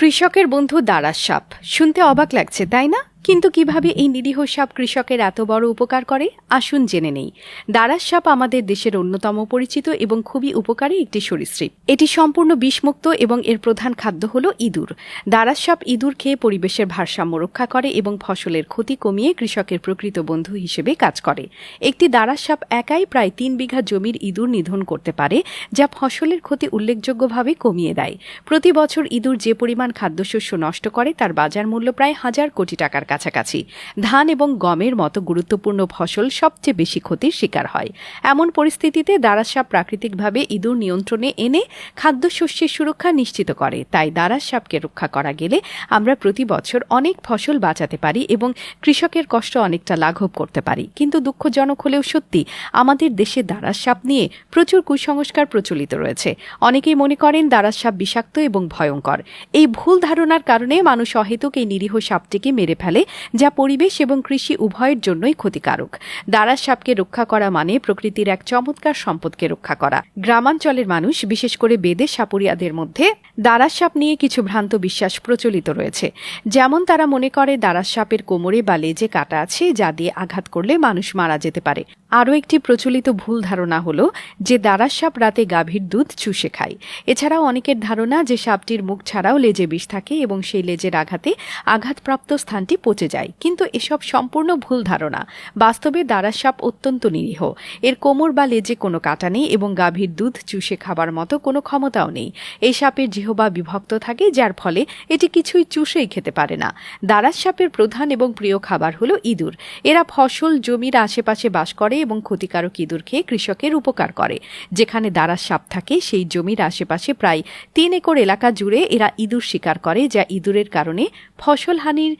কৃষকের বন্ধু দারাস সাপ। শুনতে অবাক লাগছে তাই না? কিন্তু কীভাবে এই নিরীহ সাপ কৃষকের এত বড় উপকার করে? আসুন জেনে নেই। দারাস সাপ আমাদের দেশের অন্যতম পরিচিত এবং খুবই উপকারী একটি সরীসৃপ। এটি সম্পূর্ণ বিষমুক্ত এবং এর প্রধান খাদ্য হল ইঁদুর। দারাস সাপ ইঁদুর খেয়ে পরিবেশের ভারসাম্য রক্ষা করে এবং ফসলের ক্ষতি কমিয়ে কৃষকের প্রকৃত বন্ধু হিসেবে কাজ করে। একটি দারাস সাপ একাই প্রায় তিন বিঘা জমির ইঁদুর নিধন করতে পারে, যা ফসলের ক্ষতি উল্লেখযোগ্যভাবে কমিয়ে দেয়। প্রতি বছর ইঁদুর যে পরিমাণ খাদ্যশস্য নষ্ট করে, তার বাজার মূল্য প্রায় হাজার কোটি টাকার কাছাকাছি। ধান এবং গমের মতো গুরুত্বপূর্ণ ফসল সবচেয়ে বেশি ক্ষতির শিকার হয়। এমন পরিস্থিতিতে দারাসাপ প্রাকৃতিকভাবে ইঁদুর নিয়ন্ত্রণে এনে খাদ্যশস্যের সুরক্ষা নিশ্চিত করে। তাই দারাসাপকে রক্ষা করা গেলে আমরা প্রতি বছর অনেক ফসল বাঁচাতে পারি এবং কৃষকের কষ্ট অনেকটা লাঘব করতে পারি। কিন্তু দুঃখজনক হলেও সত্যি, আমাদের দেশে দারাসাপ নিয়ে প্রচুর কুসংস্কার প্রচলিত রয়েছে। অনেকেই মনে করেন দারাসাপ বিষাক্ত এবং ভয়ঙ্কর। এই ভুল ধারণার কারণে মানুষ অহেতুক এই নিরীহ সাপটিকে মেরে ফেলে যা পরিবেশ এবং কৃষি উভয়ের জন্যই ক্ষতিকারক। দ্বারা সাপকে রক্ষা করা মানে প্রকৃতির এক চমৎকার সম্পদকে রক্ষা করা। গ্রামাঞ্চলের মানুষ, বিশেষ করে বেদে সাপুরিয়াদের মধ্যে দারাস সাপ নিয়ে কিছু ভ্রান্ত বিশ্বাস প্রচলিত রয়েছে। যেমন তারা মনে করে দারাস সাপের কোমরে বা লেজে কাটা আছে, যা দিয়ে আঘাত করলে মানুষ মারা যেতে পারে। আরও একটি প্রচলিত ভুল ধারণা হল যে দারাস সাপ রাতে গাভীর দুধ চুষে খায়। এছাড়াও অনেকের ধারণা যে সাপটির মুখ ছাড়াও লেজে বিষ থাকে এবং সেই লেজের আঘাতে আঘাতপ্রাপ্ত স্থানটি পচে যায়। কিন্তু এসব সম্পূর্ণ ভুল ধারণা। বাস্তবে দারাস সাপ অত্যন্ত নিরীহ। এর কোমর বা লেজে কোনো কাটা নেই এবং গাভীর দুধ, চুষে খাবার মতো কোনো ক্ষমতাও নেই। এই সাপের জিহবা বিভক্ত থাকে, যার ফলে এটি কিছুই চুষেই খেতে পারে না। দারাস সাপের প্রধান এবং প্রিয় খাবার হলো ইঁদুর। এরা ফসল, জমির আশেপাশে বাস করে এবং ক্ষতিকারক ইঁদুর খেয়ে কৃষকের উপকার করে। যেখানে দারাস সাপ থাকে, সেই জমির আশেপাশে প্রায় তিন একর এলাকা জুড়ে এরা ইঁদুর শিকার করে, যা ইঁদুরের কারণে ফসল হানির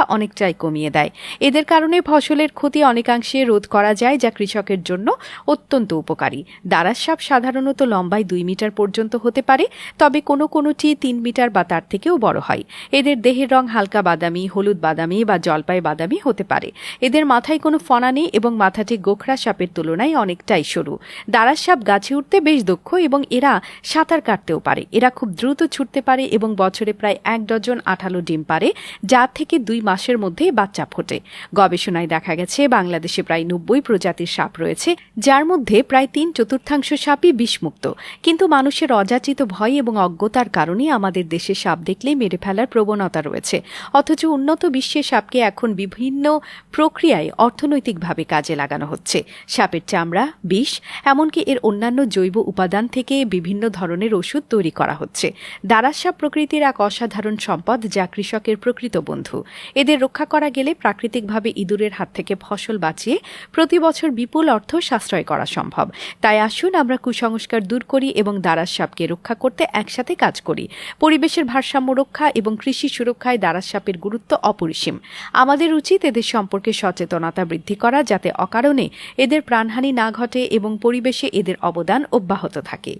সংখ্যা অনেকটাই কমিয়ে দেয়। এদের কারণে ফসলের ক্ষতি অনেকাংশে রোধ করা যায়, যা কৃষকের জন্য অত্যন্ত উপকারী। দারাস সাপ সাধারণত লম্বায় দুই মিটার পর্যন্ত হতে পারে, তবে কোনো কোনোটি তিন মিটার বা তার থেকেও বড় হয়। এদের দেহের রং হালকা বাদামি, হলুদ বাদামি বা জলপাই বাদামি হতে পারে। এদের মাথায় কোনো ফনা নেই এবং মাথাটি গোখরা সাপের তুলনায় অনেকটাই সরু। দারাস সাপ গাছে উঠতে বেশ দক্ষ এবং এরা সাঁতার কাটতেও পারে। এরা খুব দ্রুত ছুটতে পারে এবং বছরে প্রায় এক ডজন আঠালো ডিম পারে, যা থেকে দুই মাসের মধ্যে বাচ্চা ফোটে গবেষণায় দেখা গেছে, বাংলাদেশে প্রায় নব্বই প্রজাতির সাপ রয়েছে, যার মধ্যে প্রায় তিন চতুর্থাংশ সাপই বিষমুক্ত। কিন্তু মানুষের অযাচিত ভয় এবং অজ্ঞতার কারণে আমাদের দেশে সাপ দেখলে মেরে ফেলার প্রবণতা রয়েছে। অথচ উন্নত বিশ্বে সাপকে এখন বিভিন্ন প্রক্রিয়ায় অর্থনৈতিকভাবে কাজে লাগানো হচ্ছে। সাপের চামড়া, বিষ, এমনকি এর অন্যান্য জৈব উপাদান থেকে বিভিন্ন ধরনের ওষুধ তৈরি করা হচ্ছে। দারাস সাপ প্রকৃতির এক অসাধারণ সম্পদ যা কৃষকের প্রকৃত বন্ধু। এদের রক্ষা করা গেলে প্রাকৃতিকভাবে ইঁদুরের হাত থেকে ফসল বাঁচিয়ে প্রতি বছর বিপুল অর্থ সাশ্রয় করা সম্ভব। তাই আসুন আমরা কুসংস্কার দূর করি এবং দারাস সাপকে রক্ষা করতে একসাথে কাজ করি। পরিবেশের ভারসাম্য রক্ষা এবং কৃষি সুরক্ষায় দারাস সাপের গুরুত্ব অপরিসীম। আমাদের উচিত এদের সম্পর্কে সচেতনতা বৃদ্ধি করা যাতে অকারণে এদের প্রাণহানি না ঘটে এবং পরিবেশে এদের অবদান অব্যাহত থাকে।